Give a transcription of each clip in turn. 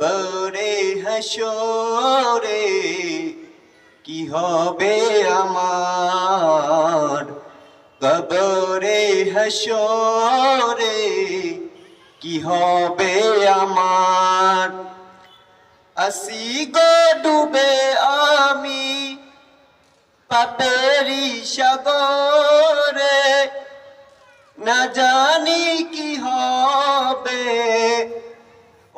কবরে হাসরে, কি হবে আমার? কবরে হাসরে, কি হবে আমার? আসি গো ডুবে আমি পাপেরি সাগরে, না জানি কি হবে।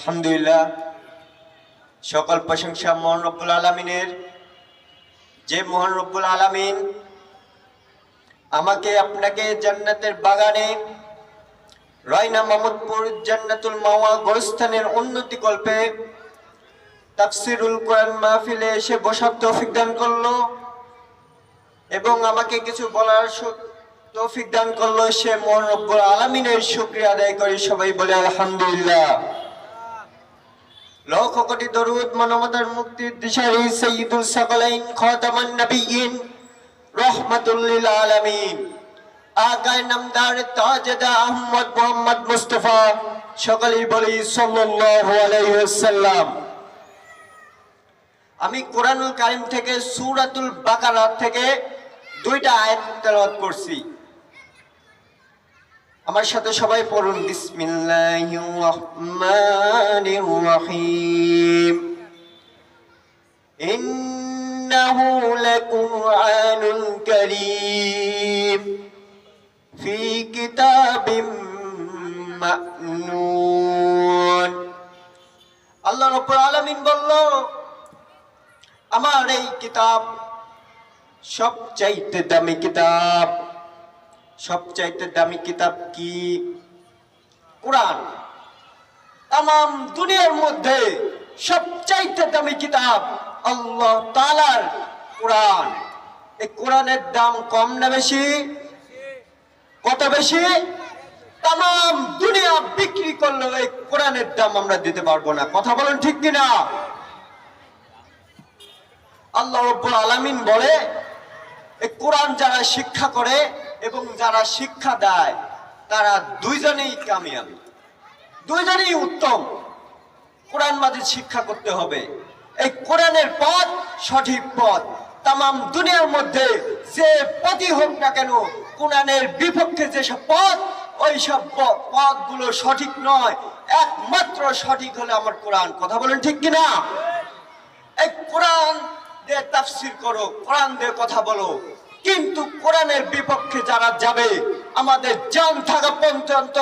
আলহামদুলিল্লাহ, সকল প্রশংসা মোহন রব্বুল আলমিনের। যে মোহন রব্বুল আলমিন আমাকে আপনাকে জান্নাতের বাগানে, রয়না মোহাম্মদপুর জান্নাতুল মাওয়া গোরস্থানের উন্নতি কল্পে তাফসিরুল কোরআন মাহফিলে এসে বসার তৌফিক দান করল এবং আমাকে কিছু বলার তৌফিক দান করল সে মোহন রব্বুল আলমিনের শুক্রিয়া আদায় করি সবাই বলে আলহামদুলিল্লাহ। লক্ষ কোটি দরুদ মানবতার মুক্তির দিশারি সৈয়দুল সকলাইন খতামান নবীন রহমাতুল্লিল আলামিন। আগায় নামদার তাজদা আহমদ মোহাম্মদ মুস্তফা সকলেই বলি সাল্লাল্লাহু আলাইহি ওয়াসাল্লাম। আমি কোরআনুল কারিম থেকে সূরাতুল বাকারা থেকে দুইটা আয়াত তেলাওয়াত করছি। আমার সাথে সবাই পড়ুন। বিসমিল্লাহির রহমানির রহিম। ইন্নাহু লাকুরআনুল কারীম। ফি কিতাবিম মাকনুন আল্লাহ রাব্বুল আলামিন বলল, আমার এই কিতাব সবচাইতে দামি কিতাব। সবচাইতে দামি কিতাব কি? কোরআন। তাম দুনিয়ার মধ্যে সবচাইতে দামি কিতাব আল্লাহ তালার কোরআন। এই কোরআনের দাম কম না বেশি? কত বেশি? তাম দুনিয়া বিক্রি করল এই কোরআনের দাম আমরা দিতে পারব না। কথা বলেন ঠিক কিনা? আল্লাহ রব্বুল আলামিন বলে, এই কোরআন যারা শিক্ষা করে এবং যারা শিক্ষা দেয়, তারা দুইজনেই কামিয়াবি। দুইজনেই উত্তম। কোরআন মাজিদ শিক্ষা করতে হবে। এই কোরআনের পথ সঠিক পথ। তাম দুনিয়ার মধ্যে যে পথই হোক না কেন, কোরআনের বিপক্ষে যেসব পথ ওই সব পথগুলো সঠিক নয়। একমাত্র সঠিক হলে আমার কোরআন। কথা বলেন ঠিক কিনা? এই কোরআন দিয়ে তাফসির করো, কোরআন দিয়ে কথা বলো। কিন্তু কোরআনের বিপক্ষে যারা যাবে, আমাদের জান থাকা পর্যন্ত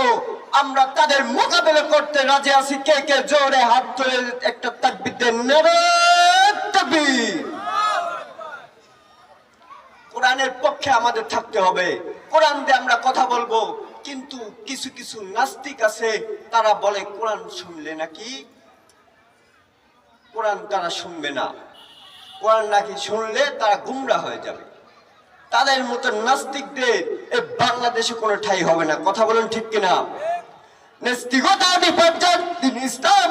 আমরা তাদের মোকাবেলা করতে রাজি আছি। কে কে জোরে হাত তুলে একটা তাকবির দেন কোরআনের পক্ষে আমাদের থাকতে হবে। কোরআন দিয়ে আমরা কথা বলব, কিন্তু কিছু কিছু নাস্তিক আছে, তারা বলে, কোরআন শুনলে নাকি? কোরআন তারা শুনবে না। কোরআন নাকি শুনলে তারা গুমরা হয়ে যাবে। তাদের মতো নাস্তিকদের এ বাংলাদেশে কোনো ঠাই হবে না। কথা বলেন ঠিক কিনা? ইসলাম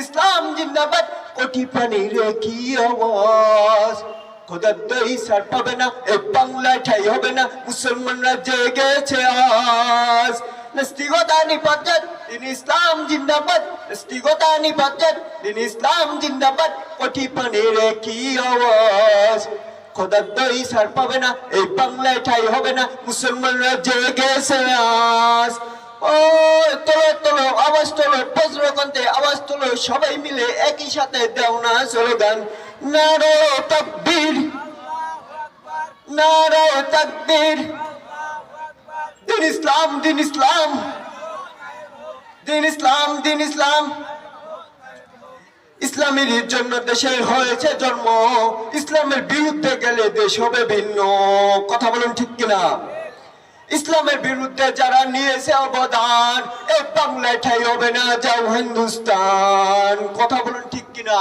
ইসলাম জিন্দাবাদ। কি দই সার পাবে না, এ বাংলায় ঠাই হবে না। মুসলমানরা জেগেছে আজ। নাস্তিকতা নিপাজ্জাত দিন ইসলাম জিন্দাবাদ। নাস্তিকতা নিপাজ্জাত দিন ইসলাম জিন্দাবাদ। কোটি প্রাণীর কি আওয়াজ? খোদার দই সার পাবে না, এই বাংলায় ঠাই হবে না, মুসলমানরা জেগেছে আজ ও তোলো তোলো, আওয়াজ তোলো বজ্রকন্তে আওয়াজ তোলো, সবাই মিলে একই সাথে দেও না স্লোগান। নারো তাকবীর নারো তাকবীর। দিন ইসলাম দিন ইসলাম। দিন ইসলাম দিন ইসলাম। ইসলামের জন্য দেশের হয়েছে জন্ম। ইসলামের বিরুদ্ধে গেলে দেশ হবে ভিন্ন। কথা বলুন ঠিক কিনা? ইসলামের বিরুদ্ধে যারা নিয়েছে অবদান এই বাংলায় ঠাই হবে না, যাও হিন্দুস্তান। কথা বলুন ঠিক কিনা?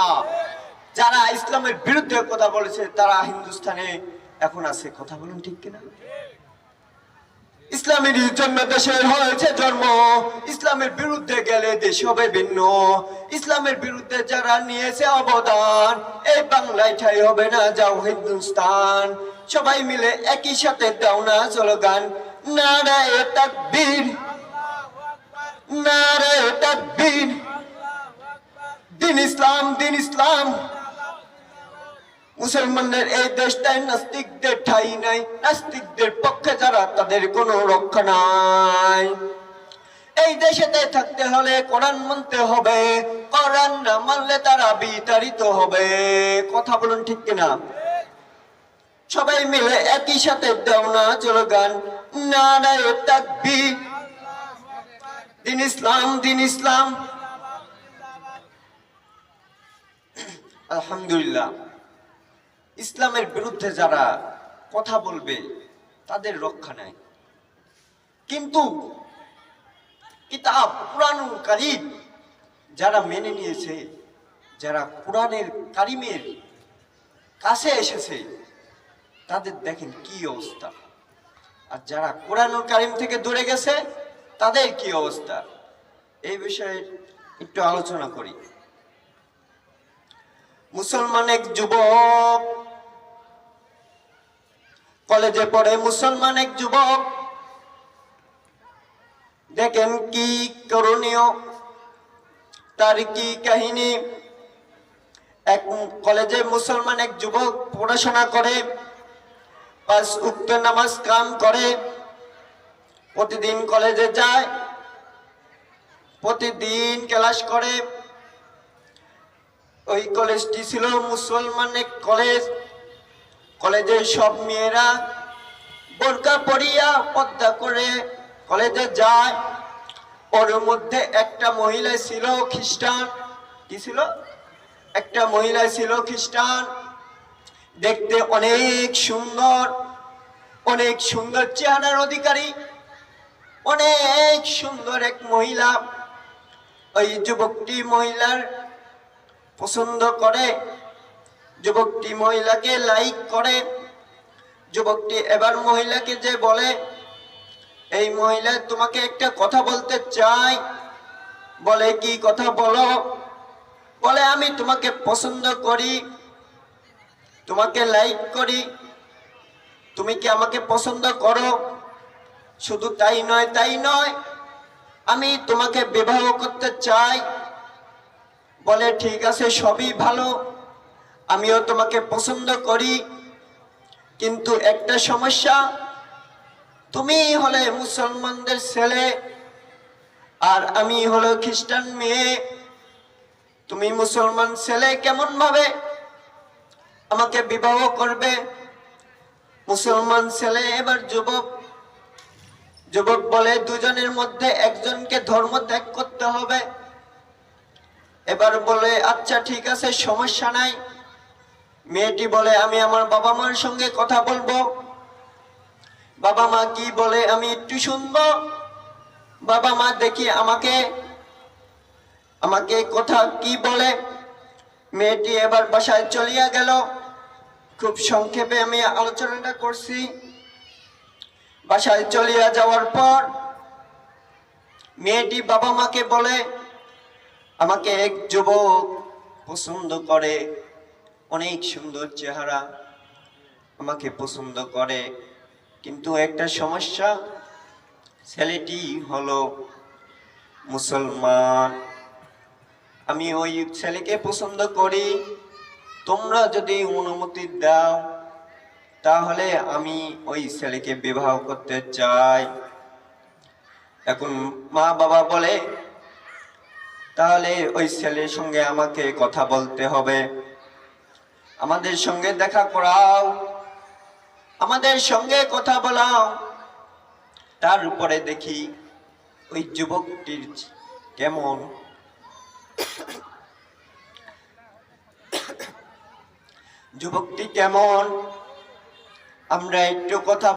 যারা ইসলামের বিরুদ্ধে কথা বলেছে, তারা হিন্দুস্তানে এখন আছে। কথা বলুন ঠিক কিনা? ইসলামের জন্য দেশের হয়েছে জন্ম। ইসলামের বিরুদ্ধে গেলে দেশ হবে ভিন্ন। ইসলামের বিরুদ্ধে যারা নিয়েছে অবদান, এই বাংলায় ঠাই হবে না, যাও হিন্দুস্তান। সবাই মিলে একই সাথে দাও না স্লোগান, নারায় তাকবীর। নারায় তাকবীর। দিন ইসলাম দিন ইসলাম। মুসলমানদের এই দেশটায় নাস্তিকদের ঠাই নাই। নাস্তিকদের পক্ষে যারা, তাদের কোনো রক্ষা নাই। এই দেশেতে থাকতে হলে কোরআন মানতে হবে। কোরআন না মানলে তারা বিতাড়িত হবে। কথা বলুন ঠিক কিনা? সবাই মিলে একই সাথে দেও না স্লোগান নারায় তাকবি দিন ইসলাম দিন ইসলাম। আলহামদুলিল্লাহ। ইসলামের বিরুদ্ধে যারা কথা বলবে, তাদের রক্ষা নাই। কিন্তু কিতাব পুরাণ কারিম যারা মেনে নিয়েছে, যারা কোরআনের কারিমের কাছে এসেছে, তাদের দেখেন কি অবস্থা। আর যারা কোরআনুল কারিম থেকে দূরে গেছে, তাদের কি অবস্থা? এই বিষয়ে একটু আলোচনা করি। মুসলমান এক যুবক কলেজে পড়ে মুসলমান এক যুবক। দেখেন কি করণীয়, তার কি কাহিনী। এক কলেজে মুসলমান এক যুবক পড়াশোনা করে, পাঁচ উক্ত নামাজ কাম করে, প্রতিদিন কলেজে যায়, প্রতিদিন ক্লাস করে। ওই কলেজটি ছিল মুসলমানের কলেজ। কলেজের সব মেয়েরা বোরকা পরিয়া পদ্মা করে কলেজে যায়। ওর মধ্যে একটা মহিলা ছিল খ্রিস্টান। কি ছিল? একটা মহিলা ছিল খ্রিস্টান। দেখতে অনেক সুন্দর অনেক সুন্দর চেহারার অধিকারী, অনেক সুন্দর এক মহিলা। ওই যুবকটি মহিলার পছন্দ করে। যুবকটি মহিলাকে লাইক করে। যুবকটি এবার মহিলাকে যে বলে, এই মহিলা, তোমাকে একটা কথা বলতে চাই। বলে, কি কথা বলো? বলে, আমি তোমাকে পছন্দ করি, তোমাকে লাইক করি, তুমি কি আমাকে পছন্দ করো? শুধু তাই নয় তাই নয়, আমি তোমাকে বিবাহ করতে চাই। বলে, ঠিক আছে, সবই ভালো। আমিও তোমাকে পছন্দ করি, কিন্তু একটা সমস্যা, তুমি হলে মুসলমানদের ছেলে, আর আমি হলো খ্রিস্টান মেয়ে। তুমি মুসলমান ছেলে কেমন ভাবে আমাকে বিবাহ করবে? মুসলমান ছেলে এবার যুবক। যুবক বলে দুজনের মধ্যে একজনকে ধর্ম ত্যাগ করতে হবে। এবার বলে আচ্ছা ঠিক আছে, সমস্যা নাই। মেয়েটি বলে, আমি আমার বাবা মার সঙ্গে কথা বলব। বাবা মা কি বলে, আমি একটু শুনব? বাবা মা দেখি আমাকে আমাকে কথা কি বলে। মেয়েটি এবার বাসায় চলিয়া গেল। খুব সংক্ষেপে আমি আলোচনাটা করছি। বাসায় চলিয়া যাওয়ার পর মেয়েটি বাবা মাকে বলে, আমাকে এক যুবক পছন্দ করে। অনেক সুন্দর চেহারা আমাকে পছন্দ করে। কিন্তু একটা সমস্যা, ছেলেটি হলো মুসলমান। আমি ওই ছেলেকে পছন্দ করি। তোমরা যদি অনুমতি দাও, তাহলে আমি ওই ছেলেকে বিবাহ করতে চাই। এখন মা বাবা বলে, তাহলে ওই ছেলের সঙ্গে আমাকে কথা বলতে হবে। আমাদের সঙ্গে দেখা করাও। আমাদের সঙ্গে কথা বলাও। তার উপরে দেখি ওই যুবকটির কেমন। যুবকটি কেমন? আমরা একটু কথা